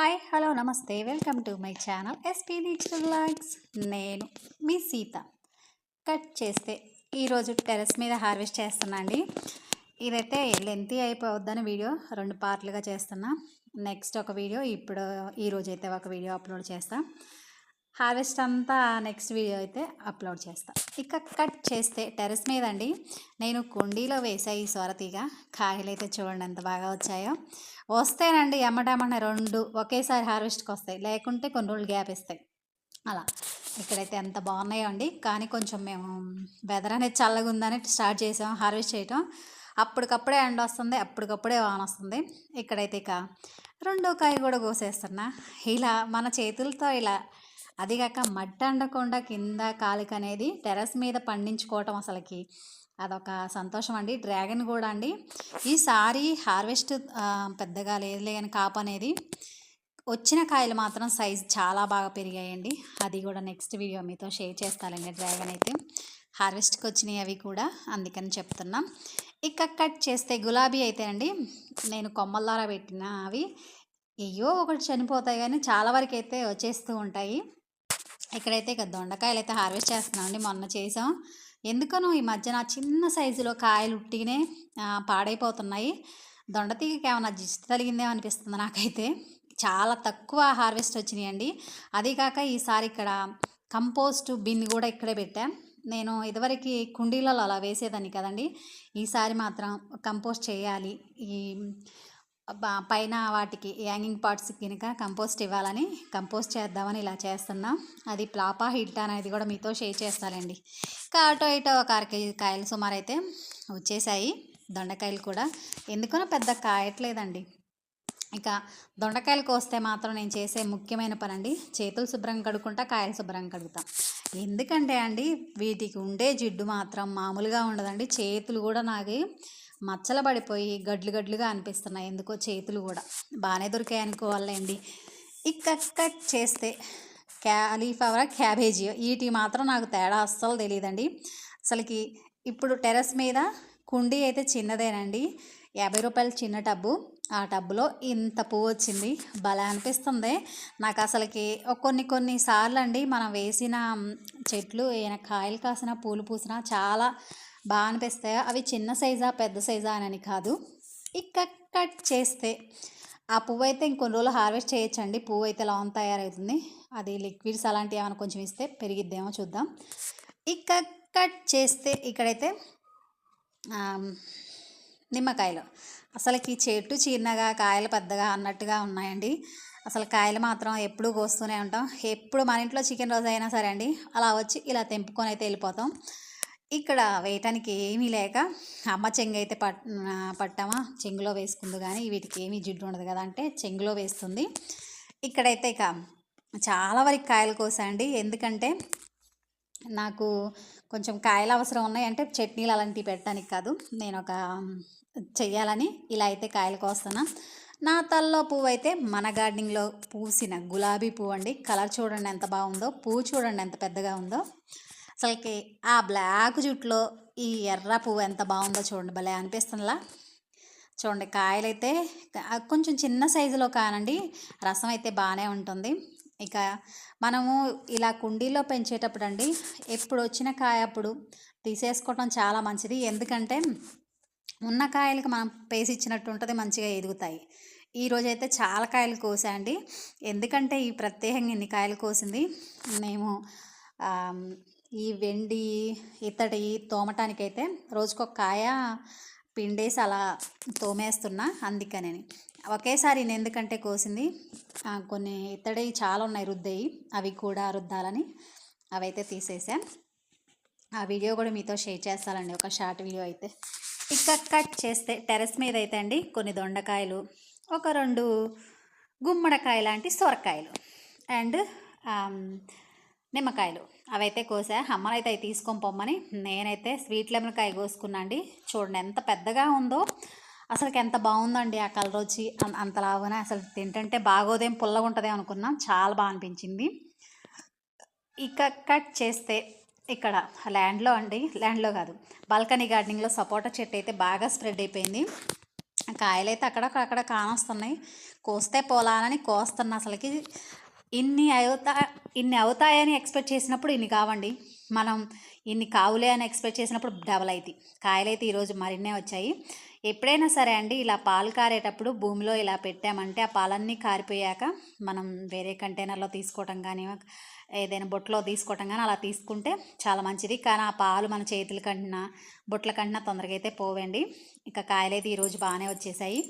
Hi hello నమస్తే. Welcome to my channel SP digital blogs నేను మీ సీత. కట్ చేస్తే ఈరోజు టెరెస్ మీద హార్వెస్ట్ చేస్తున్నా అండి. ఇదైతే లెంతీ అయిపోవద్దని వీడియో రెండు పార్ట్లుగా చేస్తున్నా. నెక్స్ట్ ఒక వీడియో ఇప్పుడు ఈరోజు అయితే ఒక వీడియో అప్లోడ్ చేస్తాను హార్వెస్ట్ అంతా నెక్స్ట్ వీడియో అయితే అప్లోడ్ చేస్తా. ఇక కట్ చేస్తే టెరెస్ మీద అండి నేను కుండీలో వేసా ఈ సొరతీగ. కాయలు అయితే చూడండి ఎంత బాగా వచ్చాయో. వస్తేనండి ఎమ్మటమ్మన రెండు ఒకేసారి హార్వెస్ట్కి వస్తాయి. లేకుంటే కొన్ని రోజులు గ్యాప్ ఇస్తాయి. అలా. ఇక్కడైతే ఎంత బాగున్నాయో అండి. కానీ కొంచెం మేము వెదర్ అనేది చల్లగా ఉందని స్టార్ట్ చేసాం హార్వెస్ట్ చేయటం. అప్పటికప్పుడే ఎండ వస్తుంది అప్పటికప్పుడే వాన వస్తుంది. ఇక్కడైతే ఇక రెండో కాయ కూడా కోసేస్తున్నా. ఇలా మన చేతులతో ఇలా అది కాక మట్టి అండకుండా కింద కాలిక అనేది టెరస్ మీద పండించుకోవటం అసలుకి. అదొక సంతోషం అండి. డ్రాగన్ కూడా అండి. ఈసారి హార్వెస్ట్ పెద్దగా లేదులే కానీ కాపు అనేది వచ్చిన కాయలు మాత్రం సైజ్ చాలా బాగా పెరిగాయండి. అది కూడా నెక్స్ట్ వీడియో మీతో షేర్ చేస్తానండి డ్రాగన్ అయితే. హార్వెస్ట్కి వచ్చినాయి అవి కూడా అందుకని చెప్తున్నాం. ఇక కట్ చేస్తే గులాబీ అయితే అండి నేను కొమ్మల ద్వారా పెట్టిన అవి అయ్యో ఒకటి చనిపోతాయి కానీ చాలా వరకు అయితే వచ్చేస్తూ ఉంటాయి. ఇక్కడైతే ఇక దొండకాయలు అయితే హార్వెస్ట్ చేస్తున్నామండి మొన్న చేసాం. ఎందుకనో ఈ మధ్యన చిన్న సైజులో కాయలు ఉట్టిగానే పాడైపోతున్నాయి. దొండతీగకి ఏమైనా జిస్ట్ తగిలిందేమో అనిపిస్తుంది నాకైతే. చాలా తక్కువ హార్వెస్ట్ వచ్చినాయండి. అదీకాక ఈసారి ఇక్కడ కంపోస్ట్ బిన్ కూడా ఇక్కడే పెట్టాం. నేను ఇదివరకు కుండీలలో అలా వేసేదాన్ని కదండి. ఈసారి మాత్రం కంపోస్ట్ చేయాలి. ఈ పైన వాటికి హ్యాంగింగ్ పార్ట్స్ కనుక కంపోస్ట్ ఇవ్వాలని కంపోస్ట్ చేద్దామని ఇలా చేస్తున్నాం. అది ప్లాపా హిట్ అనేది కూడా మీతో షేర్ చేస్తానండి. ఇంకా అటో ఇటో ఒక అర కేజీ కాయలు సుమారు అయితే వచ్చేసాయి దొండకాయలు కూడా. ఎందుకనో పెద్ద కాయట్లేదండి. ఇక దొండకాయలు కోస్తే మాత్రం నేను చేసే ముఖ్యమైన పని అండి చేతులు శుభ్రంగా కడుక్కుంటా కాయలు శుభ్రంగా కడుగుతాం. ఎందుకంటే అండి వీటికి ఉండే జిడ్డు మాత్రం మామూలుగా ఉండదండి. చేతులు కూడా నాకు మచ్చలు పడిపోయి గడ్లు గడ్లుగా అనిపిస్తున్నాయి. ఎందుకో చేతులు కూడా. బాగానే దొరికాయి అనుకోవాలండి ఇక చేస్తే క్యాలీఫ్లవర్ క్యాబేజీ. వీటి మాత్రం నాకు తేడా అస్సలు తెలియదండి అసలుకి ఇప్పుడు టెర్రస్ మీద కుండీ అయితే చిన్నదేనండి. యాభై రూపాయల చిన్న టబ్బు. ఆ టబ్బులో ఇంత పువ్వు వచ్చింది. భలే అనిపిస్తుంది. నాకు అసలుకి కొన్ని కొన్ని సార్లు అండి మనం వేసిన చెట్లు ఏమైనా కాయలు కాసిన పూలు పూసినా చాలా బాగా అనిపిస్తాయి? అవి చిన్న సైజా పెద్ద సైజా అని కాదు. ఇక కట్ చేస్తే. ఆ పువ్వు అయితే ఇంకొన్ని రోజులు హార్వెస్ట్ చేయొచ్చండి. పువ్వు అయితే లాంగ్ తయారవుతుంది. అది లిక్విడ్స్ అలాంటివి ఏమైనా కొంచెం ఇస్తే పెరిగిద్దేమో చూద్దాం. ఇక కట్ చేస్తే ఇక్కడైతే నిమ్మకాయలు. అసలుకి చెట్టు చిన్నగా కాయలు పెద్దగా అన్నట్టుగా ఉన్నాయండి. అసలు కాయలు మాత్రం ఎప్పుడూ కోస్తూనే ఉంటాం. ఎప్పుడు మన ఇంట్లో చికెన్ రోజు అయినా సరే అండి అలా వచ్చి ఇలా తెంపుకొని అయితే వెళ్ళిపోతాం. ఇక్కడ వేయటానికి ఏమీ లేక అమ్మ చెంగు అయితే పట్ పట్టామా? చెంగులో వేసుకుంది కానీ వీటికి ఏమీ జిడ్డు ఉండదు కదా అంటే చెంగులో వేస్తుంది. ఇక్కడైతే ఇక చాలా వరకు కాయలు కోసండి ఎందుకంటే నాకు కొంచెం కాయలు అవసరం ఉన్నాయి. అంటే చట్నీలు అలాంటివి పెట్టడానికి కాదు. నేను ఒక చెయ్యాలని ఇలా అయితే కాయలు కోస్తాను నా తల్లో పువ్వు అయితే మన గార్డెనింగ్లో పూసిన గులాబీ పువ్వు అండి. కలర్ చూడండి ఎంత బాగుందో. పువ్వు చూడండి ఎంత పెద్దగా ఉందో. అసలుకి ఆ బ్లాక్ జుట్లో ఈ ఎర్ర పువ్వు ఎంత బాగుందో చూడండి భలే అనిపిస్తుందిలా. చూడండి కాయలైతే కొంచెం చిన్న సైజులో కానండి రసం అయితే బాగానే ఉంటుంది. ఇక మనము ఇలా కుండీలో పెంచేటప్పుడు అండి ఎప్పుడు వచ్చిన కాయ అప్పుడు తీసేసుకోవటం చాలా మంచిది. ఎందుకంటే ఉన్న కాయలకి మనం పేసి ఇచ్చినట్టు ఉంటుంది మంచిగా ఎదుగుతాయి. ఈరోజు అయితే చాలా కాయలు కోసా అండి ఎందుకంటే ఈ ప్రత్యేకంగా ఇన్ని కాయలు కోసింది మేము ఈ వెండి ఇత్తడి తోమటానికైతే రోజుకొక కాయ పిండేసి అలా తోమేస్తున్నా అందుకని ఒకేసారి నేను ఎందుకంటే కోసింది కొన్ని ఇత్తడి చాలా ఉన్నాయి రుద్దేయి అవి కూడా రుద్దాలని అవైతే తీసేసా. ఆ వీడియో కూడా మీతో షేర్ చేస్తానండి ఒక షార్ట్ వీడియో అయితే. ఇక కట్ చేస్తే టెరెస్ మీద అయితే అండి కొన్ని దొండకాయలు ఒక రెండు గుమ్మడికాయ లాంటి సొరకాయలు. అండ్ నిమ్మకాయలు. అవైతే కోసా. అమ్మలైతే అవి తీసుకొని పొమ్మని. నేనైతే స్వీట్ లెమన్కాయ కోసుకున్నా అండి. చూడండి ఎంత పెద్దగా ఉందో. అసలుకి ఎంత బాగుందండి ఆ కలర్ వచ్చి. అంత లావున అసలు తింటుంటే బాగోదేం పుల్లగా ఉంటుందేమో అనుకున్నాం. చాలా బాగా అనిపించింది. ఇక కట్ చేస్తే ఇక్కడ ల్యాండ్లో అండి. ల్యాండ్లో కాదు. బాల్కనీ గార్డెనింగ్లో సపోటా చెట్టు అయితే బాగా స్ప్రెడ్ అయిపోయింది. కాయలైతే అక్కడ అక్కడ కానొస్తున్నాయి. కోస్తే పోలానని కోస్తున్నా అసలుకి. ఇన్ని అవుతా ఇన్ని అవుతాయని ఎక్స్పెక్ట్ చేసినప్పుడు ఇన్ని కావండి. మనం ఇన్ని కావులే అని ఎక్స్పెక్ట్ చేసినప్పుడు డబల్ అవుతాయి కాయలైతే ఈరోజు మరిన్నే వచ్చాయి. ఎప్పుడైనా సరే అండి ఇలా పాలు కారేటప్పుడు భూమిలో ఇలా పెట్టామంటే ఆ పాలన్నీ కారిపోయాక మనం వేరే కంటైనర్లో తీసుకోవటం కానీ ఏదైనా బొట్లో తీసుకోవటం కానీ అలా తీసుకుంటే చాలా మంచిది. కానీ ఆ పాలు మన చేతుల కంటున్నా బొట్ల కంటున్నా తొందరగా అయితే పోవండి. ఇక కాయలైతే ఈరోజు బాగానే వచ్చేసాయి.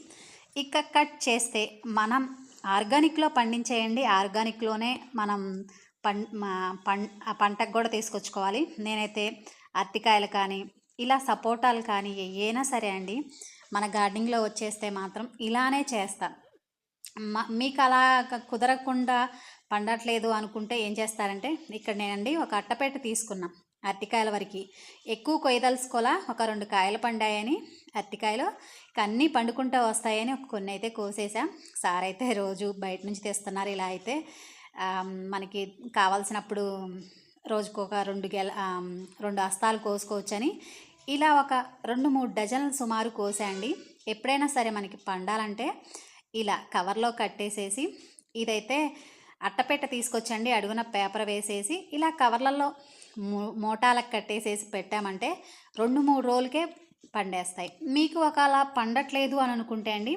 ఇక కట్ చేస్తే మనం ఆర్గానిక్లో పండించేయండి. ఆర్గానిక్లోనే మనం పం పం పంటకు కూడా తీసుకొచ్చుకోవాలి. నేనైతే అరటికాయలు కానీ ఇలా సపోటాలు కానీ ఏవైనా సరే అండి మన గార్డెనింగ్లో వచ్చేస్తే మాత్రం ఇలానే చేస్తాను మీకు అలా కుదరకుండా పండట్లేదు అనుకుంటే ఏం చేస్తారంటే ఇక్కడ నేనండి ఒక అట్టపెట్ట తీసుకున్నాం అరటికాయల వరకు. ఎక్కువ కొయ్యదలుచుకోలా ఒక రెండు కాయలు పండాయని అరటికాయలు అన్నీ పండుకుంటూ వస్తాయని కొన్ని అయితే కోసేసాం. సార్ అయితే రోజు బయట నుంచి తెస్తున్నారు ఇలా అయితే. మనకి కావాల్సినప్పుడు రోజుకు ఒక రెండు గెల రెండు అస్తాలు కోసుకోవచ్చని. ఇలా ఒక రెండు మూడు డజన్లు సుమారు కోసాయండి ఎప్పుడైనా సరే మనకి పండాలంటే ఇలా కవర్లో కట్టేసేసి ఇదైతే అట్టపెట్ట తీసుకొచ్చండి అడుగున పేపర్ వేసేసి ఇలా కవర్లలో మోటాలకు కట్టేసేసి పెట్టామంటే రెండు మూడు రోజులకే పండేస్తాయి. మీకు ఒకవేళ పండట్లేదు అని అనుకుంటే అండి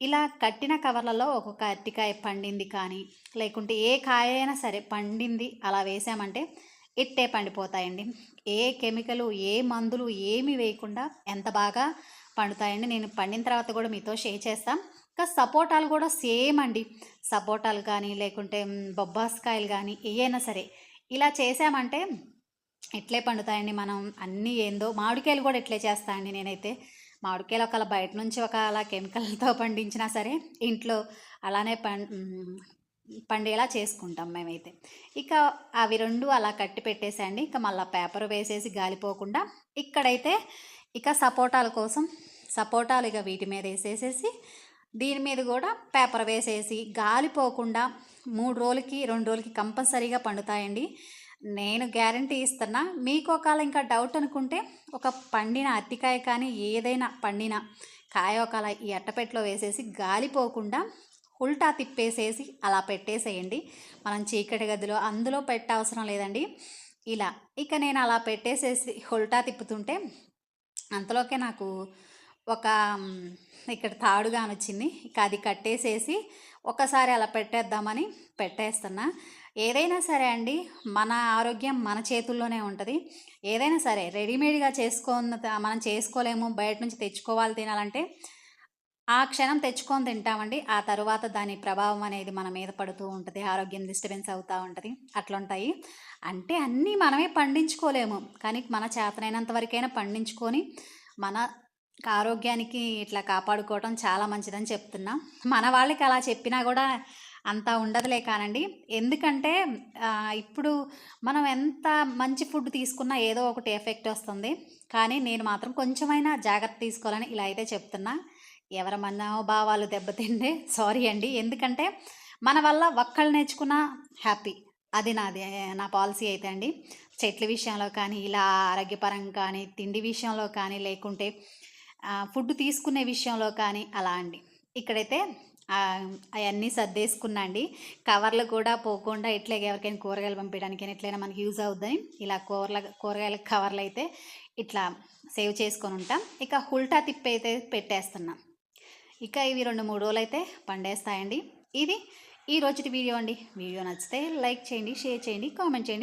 ఇలా కట్టిన కవర్లలో ఒక్కొక్క అరటికాయ పండింది కానీ లేకుంటే ఏ కాయ అయినా సరే పండింది అలా వేసామంటే ఇట్టే పండిపోతాయండి. ఏ కెమికలు ఏ మందులు ఏమి వేయకుండా ఎంత బాగా పండుతాయండి నేను పండిన తర్వాత కూడా మీతో షేర్ చేస్తాను ఇంకా సపోటాలు కూడా సేమ్ అండి. సపోటాలు కానీ లేకుంటే బొబ్బాస్కాయలు కానీ ఏవైనా సరే ఇలా చేసామంటే ఎట్లే పండుతాయండి మనం అన్నీ ఏందో మామిడికాయలు కూడా ఎట్లే చేస్తాయండి నేనైతే. మామిడికాయలు ఒకవేళ బయట నుంచి ఒక అలా కెమికల్తో పండించినా సరే ఇంట్లో అలానే పం పండేలా చేసుకుంటాం మేమైతే. ఇక అవి రెండు అలా కట్టి పెట్టేసేయండి. ఇక మళ్ళీ పేపర్ వేసేసి గాలిపోకుండా ఇక్కడైతే ఇక సపోటాల కోసం సపోటాలు ఇక వీటి మీద వేసేసేసి దీని మీద కూడా పేపర్ వేసేసి గాలిపోకుండా మూడు రోజులకి రెండు రోజులకి కంపల్సరీగా పండుతాయండి. నేను గ్యారంటీ ఇస్తున్నా. మీకు ఒకవేళ ఇంకా డౌట్ అనుకుంటే ఒక పండిన అరటికాయ కానీ ఏదైనా పండిన కాయ ఒకవేళ ఈ అట్టపెట్టలో వేసేసి గాలిపోకుండా ఉల్టా తిప్పేసేసి అలా పెట్టేసేయండి. మనం చీకటి గదిలో అందులో పెట్ట అవసరం లేదండి. ఇలా ఇక నేను అలా పెట్టేసేసి ఉల్టా తిప్పుతుంటే అంతలోకే నాకు ఒక ఇక్కడ తాడుగా వచ్చింది ఇక అది కట్టేసేసి ఒకసారి అలా పెట్టేద్దామని పెట్టేస్తున్నా. ఏదైనా సరే అండి మన ఆరోగ్యం మన చేతుల్లోనే ఉంటుంది. ఏదైనా సరే రెడీమేడ్గా చేసుకున్న మనం చేసుకోలేము బయట నుంచి తెచ్చుకోవాలి తినాలంటే ఆ క్షణం తెచ్చుకొని తింటామండి. ఆ తర్వాత దాని ప్రభావం అనేది మన మీద పడుతూ ఉంటుంది ఆరోగ్యం డిస్టర్బెన్స్ అవుతూ ఉంటుంది. అట్లుంటాయి. అంటే అన్నీ మనమే పండించుకోలేము. కానీ మన చేతనైనంత వరకైనా పండించుకొని మన ఆరోగ్యానికి ఇట్లా కాపాడుకోవటం చాలా మంచిదని చెప్తున్నా. మన వాళ్ళకి అలా చెప్పినా కూడా అంతా ఉండదులే కానండి. ఎందుకంటే ఇప్పుడు మనం ఎంత మంచి ఫుడ్ తీసుకున్నా ఏదో ఒకటి ఎఫెక్ట్ వస్తుంది. కానీ నేను మాత్రం కొంచెమైనా జాగ్రత్త తీసుకోవాలని ఇలా అయితే చెప్తున్నా. ఎవరి మనోభావాలు దెబ్బతిండే సారీ అండి. ఎందుకంటే మన వల్ల ఒక్కళ్ళు నేర్చుకున్న హ్యాపీ. అది నాది నా పాలసీ అయితే అండి. చెట్ల విషయంలో కానీ ఇలా ఆరోగ్యపరం కానీ తిండి విషయంలో కానీ లేకుంటే ఫుడ్ తీసుకునే విషయంలో కానీ అలా అండి. ఇక్కడైతే అవన్నీ సర్దేసుకున్నా అండి. కవర్లు కూడా పోకుండా ఇట్లా ఎవరికైనా కూరగాయలు పంపించడానికి ఎట్లయినా మనకి యూజ్ అవుతుంది ఇలా కూరల కూరగాయల కవర్లు అయితే ఇట్లా సేవ్ చేసుకొని ఉంటాం. ఇక హుల్టా తిప్పి అయితే పెట్టేస్తున్నాం. ఇక ఇవి రెండు మూడు రోజులు అయితే పండేస్తాయండి. ఇది ఈ రోజుటి వీడియో అండి. వీడియో నచ్చితే లైక్ చేయండి షేర్ చేయండి కామెంట్ చేయండి.